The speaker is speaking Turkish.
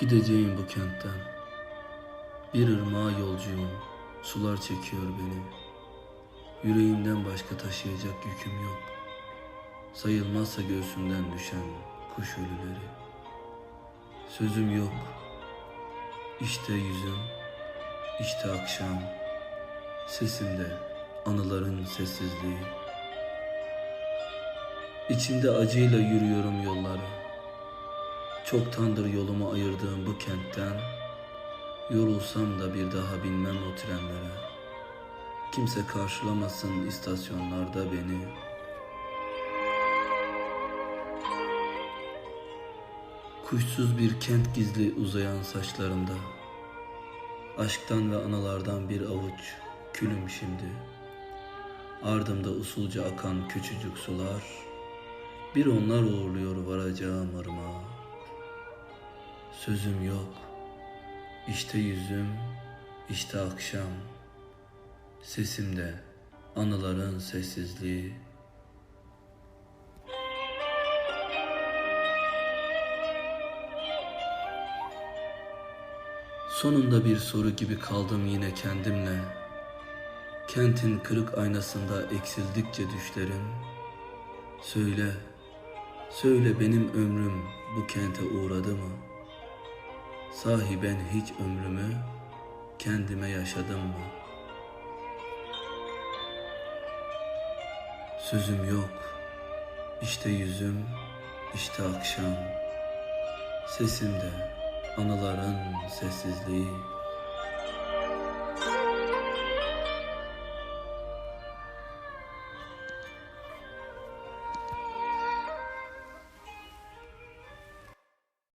Gideceğim bu kentten. Bir ırmağa yolcuyum. Sular çekiyor beni. Yüreğimden başka taşıyacak yüküm yok. Sayılmazsa göğsümden düşen kuş ölüleri. Sözüm yok. İşte yüzüm, işte akşam. Sesimde anıların sessizliği. İçimde acıyla yürüyorum yolları. Çoktandır yolumu ayırdığım bu kentten Yorulsam da bir daha binmem o trenlere. Kimse karşılamasın istasyonlarda beni. Kuşsuz bir kent gizli uzayan saçlarında Aşktan ve analardan bir avuç külüm şimdi. Ardımda usulca akan küçücük sular. Bir onlar uğurluyor varacağım ırmağa Sözüm yok. İşte yüzüm, işte akşam. Sesimde anıların sessizliği. Sonunda bir soru gibi kaldım yine kendimle. Kentin kırık aynasında eksildikçe düşlerim. Söyle, söyle benim ömrüm bu kente uğradı mı?'' Sahi ben hiç ömrümü kendime yaşadım mı? Sözüm yok, işte yüzüm, işte akşam. Sesimde anıların sessizliği.